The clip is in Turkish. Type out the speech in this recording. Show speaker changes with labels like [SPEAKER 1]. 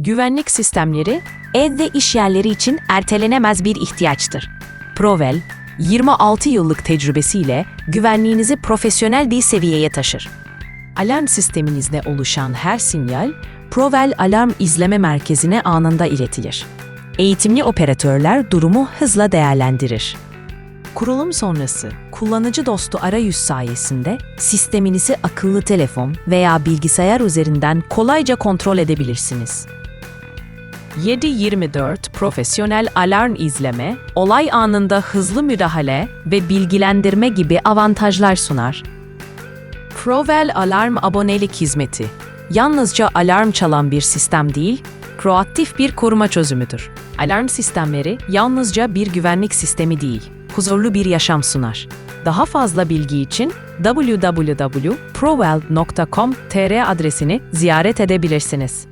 [SPEAKER 1] Güvenlik sistemleri ev ve iş yerleri için ertelenemez bir ihtiyaçtır. Provel, 26 yıllık tecrübesiyle güvenliğinizi profesyonel bir seviyeye taşır. Alarm sisteminizde oluşan her sinyal, Provel Alarm İzleme Merkezi'ne anında iletilir. Eğitimli operatörler durumu hızla değerlendirir. Kurulum sonrası kullanıcı dostu arayüz sayesinde sisteminizi akıllı telefon veya bilgisayar üzerinden kolayca kontrol edebilirsiniz. 7/24 profesyonel alarm izleme, olay anında hızlı müdahale ve bilgilendirme gibi avantajlar sunar. Provel Alarm Abonelik Hizmeti yalnızca alarm çalan bir sistem değil, proaktif bir koruma çözümüdür. Alarm sistemleri yalnızca bir güvenlik sistemi değil, huzurlu bir yaşam sunar. Daha fazla bilgi için www.provel.com.tr adresini ziyaret edebilirsiniz.